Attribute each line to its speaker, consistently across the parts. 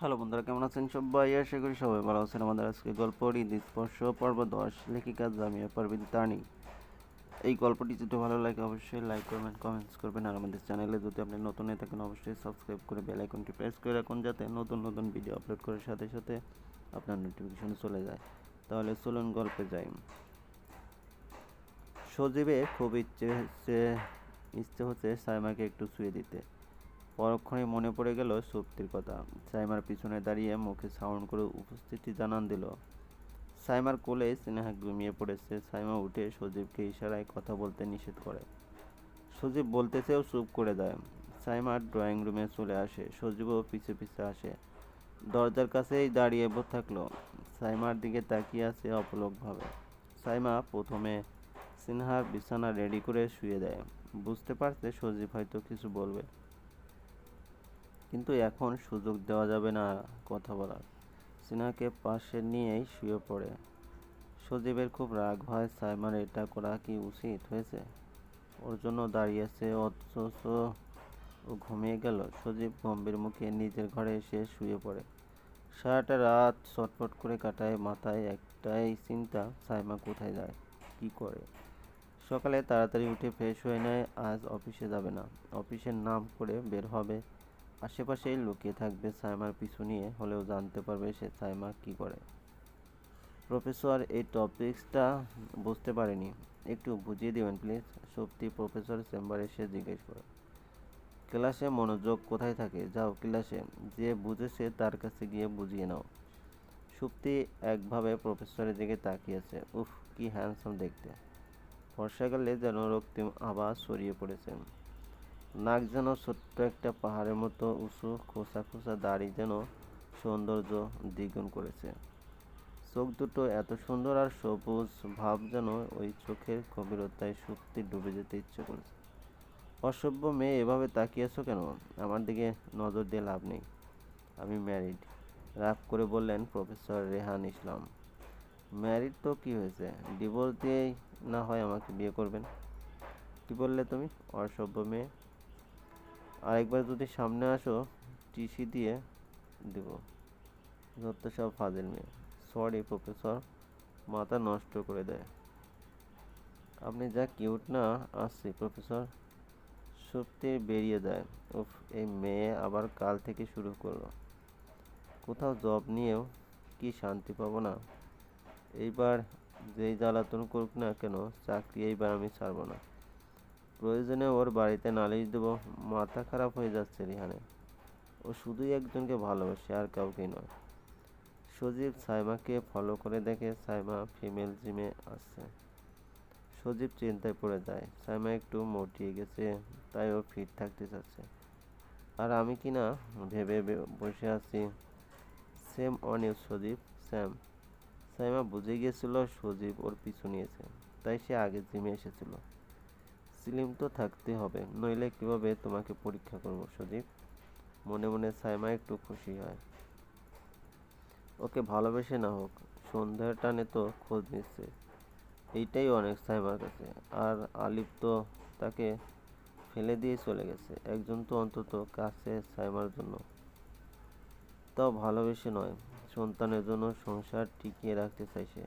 Speaker 1: Hello বন্ধুরা, কেমন আছেন সবাই? আশা করি সবাই ভালো আছেন। আমাদের আজকে গল্প ঈদ স্পর্শ পর্ব দশ, লেখিকা জামিয়া পারবিন তানি এই গল্পটি যদি ভালো লাগে অবশ্যই লাইক করবেন কমেন্টস করবেন। আর আমাদের চ্যানেলে যদি আপনি নতুন হয়ে থাকেন, অবশ্যই সাবস্ক্রাইব করে বেল আইকনটি প্রেস করে রাখুন, যাতে নতুন নতুন ভিডিও আপলোড করার সাথে সাথে আপনার নোটিফিকেশন চলে যায়। তাহলে চলুন গল্পে যাই। সজীবে খুব ইচ্ছে হচ্ছে ইচ্ছে হচ্ছে সাইমাকে একটু শুয়ে দিতে। পরক্ষণে মনে পড়ে গেল সুপ্তির কথা। সাইমার পিছনে দাঁড়িয়ে মুখে সাউন্ড করে উপস্থিতি জানান দিল। সাইমার কোলে স্নেহা ঘুমিয়ে পড়েছে। সাইমা উঠে সজীবকে ইশারায় কথা বলতে নিষেধ করে। সজীব বলতে চেয়েও চুপ করে দেয় সাইমার ড্রয়িং রুমে চলে আসে। সজীবও পিছে পিছে আসে। দরজার কাছেই দাঁড়িয়ে থাকল। সাইমার দিকে তাকিয়ে আছে অপলকভাবে। সাইমা প্রথমে সিনহার বিছানা রেডি করে শুয়ে দেয়। বুঝতে পারছে সজীব হয়তো কিছু বলবে। কিন্তু এখন সুযোগ দেওয়া যাবে না কথা বলার। সিনহাকে পাশে নিয়েই শুয়ে পড়ে। সজীবের খুব রাগ হয় সাইমার এটা করা কি উচিত হয়েছে? ওর জন্য দাঁড়িয়েছে অথচ ও ঘুমিয়ে গেল। সজীব গম্ভীর মুখে নিজের ঘরে এসে শুয়ে পড়ে। সারাটা রাত ছটফট করে কাটায় মাথায় একটাই চিন্তা, সাইমা কোথায় যায়, কি করে? সকালে তাড়াতাড়ি উঠে ফ্রেশ হয়ে নেয়, আজ অফিসে যাবে না। অফিসের নাম করে বের হবে আশেপাশেই লুকিয়ে থাকবে সাইমার পিছু নিয়ে, হলেও জানতে পারবে সে সাইমা কি করে। প্রফেসর, এই টপিক্সটা বুঝতে পারেনি। একটু বুঝিয়ে দেবেন, প্লিজ? সত্যি প্রফেসর চেম্বারে এসে জিজ্ঞেস করে। ক্লাসে মনোযোগ কোথায় থাকে? যাও ক্লাসে, যে বুঝেছে তার কাছে গিয়ে বুঝিয়ে নাও। সুপ্তি একভাবে প্রফেসরের দিকে তাকিয়েছে উফ, কি হ্যান্ডসাম দেখতে। বর্ষাকালে যেন রক্তিম আবার ছড়িয়ে পড়েছে। নাক যেন ছোট্ট একটা পাহাড়ের মতো উঁচু, খোসা খোসা দাড়ি যেন সৌন্দর্য দ্বিগুণ করেছে। চোখ দুটো এত সুন্দর আর সবুজ ভাব যেন ওই চোখের গভীরতায় সত্যি ডুবে যেতে ইচ্ছে করেছে। অসভ্য মেয়ে, এভাবে তাকিয়েছো কেন? আমার দিকে নজর দিয়ে লাভ নেই। আমি ম্যারিড রাগ করে বললেন প্রফেসর রেহান ইসলাম। ম্যারিড তো কি হয়েছে? ডিভোর্স দিয়েই না হয় আমাকে বিয়ে করবেন? কি বললে তুমি? অসভ্য মেয়ে। আরেকবার যদি সামনে আসো, টিসি দিয়ে দেব। যত সব ফাজিল মেয়ে। সরি প্রফেসর মাথা নষ্ট করে দেয়। আপনি যা কিউট না, আসছি প্রফেসর সত্যি বেরিয়ে যায়। উফ, এই মেয়ে আবার কাল থেকে শুরু করল। কোথাও জব নিয়েও কি শান্তি পাবো না? এইবার যেই জ্বালাতন করুক না কেন, চাকরি এইবার আমি ছাড়বো না। প্রয়োজনে ওর বাড়িতে নালিশ দেবো। মাথা খারাপ হয়ে যাচ্ছে রিহানে ও শুধুই একজনকে ভালোবাসে আর কাউকে নয়। সজীব সাইমাকে ফলো করে দেখে সাইমা ফিমেল জিমে আসছে। সজীব চিন্তায় পড়ে যায়। সাইমা একটু মোটিয়ে গেছে, তাই ও ফিট থাকতে চাচ্ছে। আর আমি কি না ভেবে বসে আছি। Shame on Sajib. Sam Saima বুঝে গিয়েছিল সজীব ওর পিছু নিয়েছে, তাই সে আগে জিমে এসেছিল। স্লিম তো থাকতে হবে, নইলে কীভাবে তোমাকে পরীক্ষা করব সজীব মনে মনে সাইমা একটু খুশি হয়। ওকে ভালোবেসে না হোক, সন্ধ্যার টানে তো খোঁজ নিচ্ছে। এইটাই অনেক সাইমার কাছে। আর আলিফ তো তাকে ফেলে দিয়ে চলে গেছে। একজন তো অন্তত কাছে সাইমার জন্য। তাও ভালোবেসে নয়, সন্তানের জন্য সংসার টিকিয়ে রাখতে চাইছে।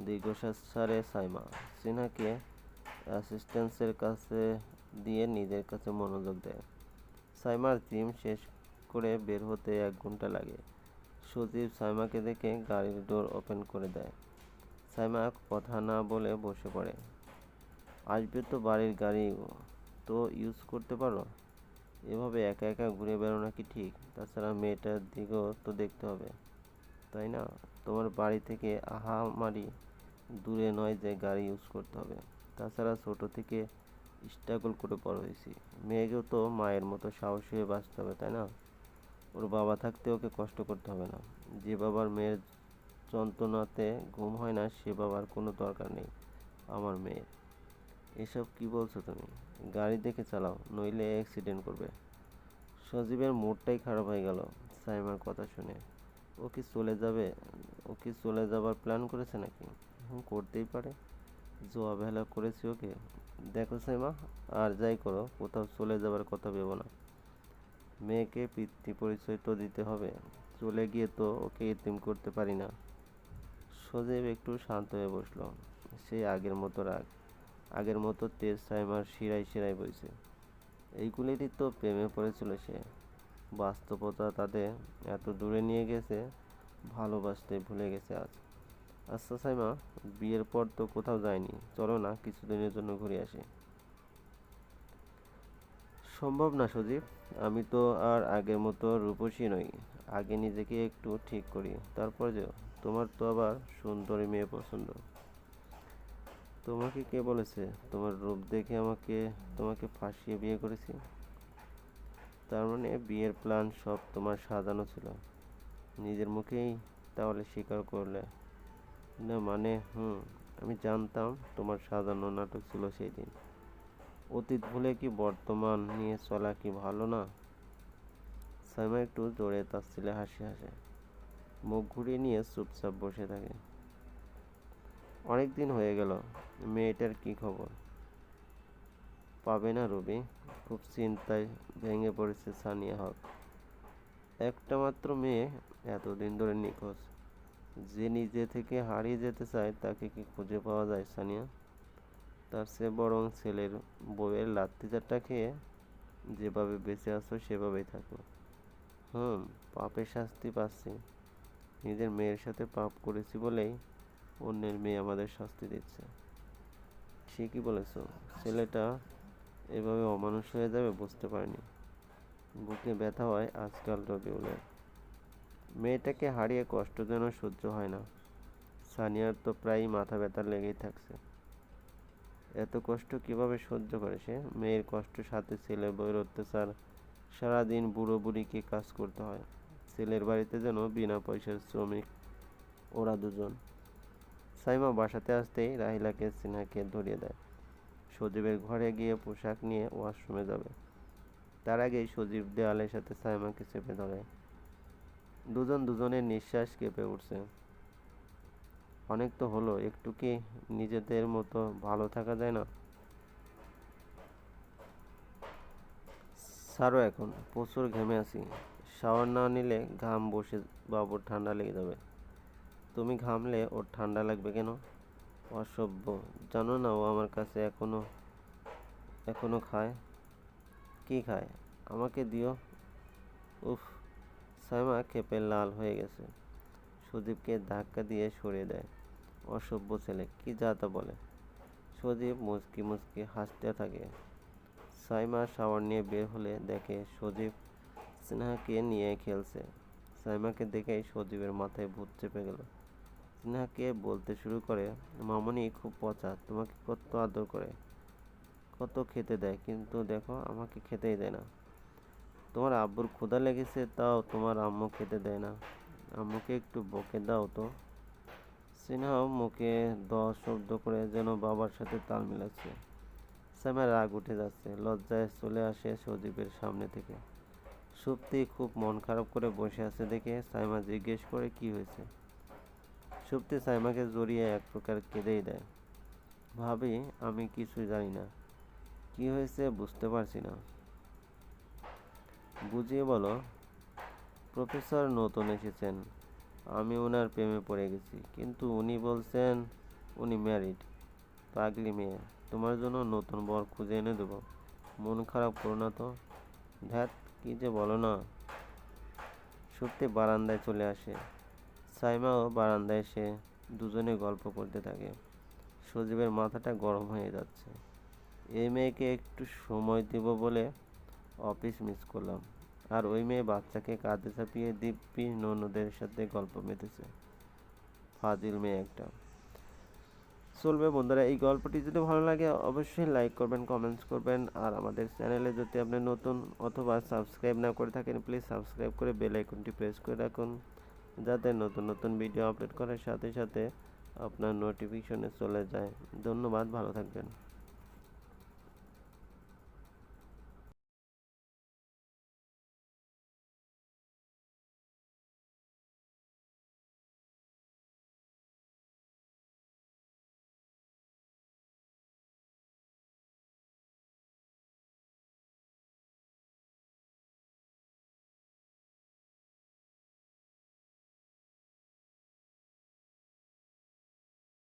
Speaker 1: দীর্ঘশ্বাস ছাড়ে সাইমা। সিনহাকে অ্যাসিস্ট্যান্সের কাছে দিয়ে নিজের কাছে মনোযোগ দেয়। সাইমার জিম শেষ করে বের হতে এক ঘণ্টা লাগে। সজীব সাইমাকে দেখে গাড়ির ডোর ওপেন করে দেয়। সাইমা কথা না বলে বসে পড়ে। আসবে তো বাড়ির গাড়ি তো ইউজ করতে পারো? এভাবে একা একা ঘুরে বেড়ানো কি ঠিক? তাছাড়া মেয়েটার দিকেও তো দেখতে হবে। তাই না? তোমার বাড়ি থেকে আহামারি দূরে নয় যে গাড়ি ইউজ করতে হবে। তাছাড়া ছোট থেকে স্ট্রাগল করে বড় হয়েছি। মেয়েকেও তো মায়ের মতো সাহসী হয়ে বাঁচতে হবে, তাই না? ওর বাবা থাকতে ওকে কষ্ট করতে হবে না। যে বাবার মেয়ের যন্ত্রণাতে ঘুম হয় না, সে বাবার কোনো দরকার নেই, আমার মেয়ের। এসব কি বলছো তুমি? গাড়ি দেখে চালাও, নইলে অ্যাক্সিডেন্ট করবে। সজীবের মুডটাই খারাপ হয়ে গেল, সাইমার কথা শুনে। ও কি চলে যাবে? ও কি চলে যাবার প্ল্যান করেছে নাকি? করতেই পারে। যে অবহেলা করেছি ওকে। দেখো সাইমা, আর যাই করো, কোথাও চলে যাবার কথা ভেবো না। মেয়েকে পিতৃ পরিচয় তো দিতে হবে। চলে গিয়ে তো ওকে ইতিম করতে পারি না। সজীব একটু শান্ত হয়ে বসল। সেই আগের মতো রাগ। আগের মতো তেজ সাইমার শিরায় শিরায় বইছে। এইগুলিরই তো প্রেমে পড়েছিল সে। বাস্তবতা তাদের এত দূরে নিয়ে গেছে, ভালোবাসতে ভুলে গেছে আজ। আচ্ছা সাইমা, বিয়ের পর তো কোথাও যায়নি চলো না, কিছুদিনের জন্য ঘুরে আসি। সম্ভব না সজীব, আমি তো আর আগের মতো রূপসী নই। আগে নিজেকে একটু ঠিক করি, তারপর যে তোমার তো আবার সুন্দরী মেয়ে পছন্দ। তোমাকে কে বলেছে? তোমার রূপ দেখে আমাকে, তোমাকে ফাঁসিয়ে বিয়ে করেছি? তার মানে বিয়ের প্ল্যান সব তোমার সাজানো ছিল। নিজের মুখেই তাহলে স্বীকার করলে। না মানে হুম, আমি জানতাম তোমার সাজানো নাটক ছিল সেই দিন অতীত ভুলে কি বর্তমান নিয়ে চলা কি ভালো না? সাইমা একটু জোরে তার ছেলে হাসি হাসে। মুখ ঘুরিয়ে নিয়ে চুপচাপ বসে থাকে। অনেক দিন হয়ে গেল, মেয়েটার কি খবর? পাবে না রবি, খুব চিন্তায় ভেঙে পড়েছে সানিয়া হক। একটা মাত্র মেয়ে, এতদিন ধরে নিখোঁজ। যে নিজে থেকে হারিয়ে যেতে চায়, তাকে কি খুঁজে পাওয়া যায়, সানিয়া? তার চেয়ে বরং ছেলের বউয়ের লাত্তি চারটা খেয়ে যেভাবে বেঁচে আছো, সেভাবেই থাকো। হুম, পাপের শাস্তি পাচ্ছি। নিজের মেয়ের সাথে পাপ করেছি বলেই অন্যের মেয়ে আমাদের শাস্তি দিচ্ছে। ঠিকই বলেছ। ছেলেটা এভাবে অমানুষ হয়ে যাবে, বুঝতে পারিনি। বুকে ব্যথা হয় আজকাল রবিউলের। মেয়েটাকে হারিয়ে কষ্ট যেন সহ্য হয় না। সানিয়ার তো প্রায়ই মাথা ব্যথা লেগেই থাকছে। এত কষ্ট কীভাবে সহ্য করে সে? মেয়ের কষ্ট সাথে ছেলে বইয়ের অত্যাচার, সারাদিন বুড়ো বুড়িকে কাজ করতে হয়। ছেলের বাড়িতে যেন বিনা পয়সার শ্রমিক, ওরা দুজন। সাইমা বাসাতে আসতেই রাহিলাকে সিনহাকে ধরিয়ে দেয়। সজীবের ঘরে গিয়ে পোশাক নিয়ে ওয়াশরুমে যাবে। তার আগেই সজীব দেওয়ালের সাথে সাইমাকে চেপে ধরে। দুজন দুজনের নিঃশ্বাস কেঁপে উঠছে। অনেক তো হলো, একটু কি নিজেদের মতো ভালো থাকা যায় না? ছাড়ো এখন, প্রচুর ঘেমে আছি। শাওয়ার না নিলে ঘাম বসে, বাবুর ঠান্ডা লেগে যাবে। তুমি ঘামলে ওর ঠান্ডা লাগবে কেন? অসভ্য। জানো না, ও আমার কাছে এখনও এখনও খায়। কি খায়? আমাকে দিও। উফ। সাইমা খেপে লাল হয়ে গেছে। সুদীপকে ধাক্কা দিয়ে সরিয়ে দেয়। অসভ্য ছেলে, কি যা তা বলে। সজীব মুচকি মুচকি হাসতে থাকে। সাইমা শাওয়ার নিয়ে বের হলে দেখে সজীব স্নেহাকে নিয়ে খেলছে। সাইমাকে দেখেই সজীবের মাথায় ভূত চেপে গেল। স্নেহাকে বলতে শুরু করে, মামনি, খুব পচা, তোমাকে কত আদর করে। কত খেতে দেয়, কিন্তু দেখো, আমাকে খেতেই দেয় না। তোমার আব্বুর ক্ষুধা লেগেছে, তাও তোমার আম্মু খেতে দেয় না। আম্মুকে একটু বকে দাও তো। সিনহাও মুখে দশ শব্দ করে যেন বাবার সাথে তাল মিলাচ্ছে। স্যামের রাগ উঠে যাচ্ছে, লজ্জায় চলে আসে সজীবের সামনে থেকে। সুপ্তি খুব মন খারাপ করে বসে আছে দেখে সাইমা জিজ্ঞেস করে, কি হয়েছে? সুপ্তি সাইমাকে জড়িয়ে এক প্রকার কেঁদেই দেয়। ভাবি, আমি কিছুই জানি না। কি হয়েছে বুঝতে পারছি না। বুঝিয়ে বলো, প্রফেসর নতুন এসেছেন। আমি ওনার প্রেমে পড়ে গেছি, কিন্তু উনি বলছেন উনি ম্যারিড পাগলি মেয়ে। তোমার জন্য নতুন বর খুঁজে এনে দেবো। মন খারাপ করো না তো। ধ্যাত, কি যে বলো না। সত্যি বারান্দায় চলে আসে। সাইমাও বারান্দায় এসে দুজনে গল্প করতে থাকে। সজীবের মাথাটা গরম হয়ে যাচ্ছে। এই মেয়েকে একটু সময় দিব বলে অফিস মিস করলাম। আর ওই মেয়ে বাচ্চাকে কাঁধে চাপিয়ে দিব্যি ননদের সাথে গল্প মেতেছে। ফাজিল মেয়ে একটা। চলবে বন্ধুরা, এই গল্পটি যদি ভালো লাগে অবশ্যই লাইক করবেন কমেন্টস করবেন। আর আমাদের চ্যানেলে যদি আপনি নতুন অথবা সাবস্ক্রাইব না করে থাকেন প্লিজ সাবস্ক্রাইব করে বেল আইকনটি প্রেস করে রাখুন। যাতে নতুন নতুন ভিডিও আপলোড করার সাথে সাথে আপনার নোটিফিকেশনে চলে যায়। ধন্যবাদ, ভালো থাকবেন।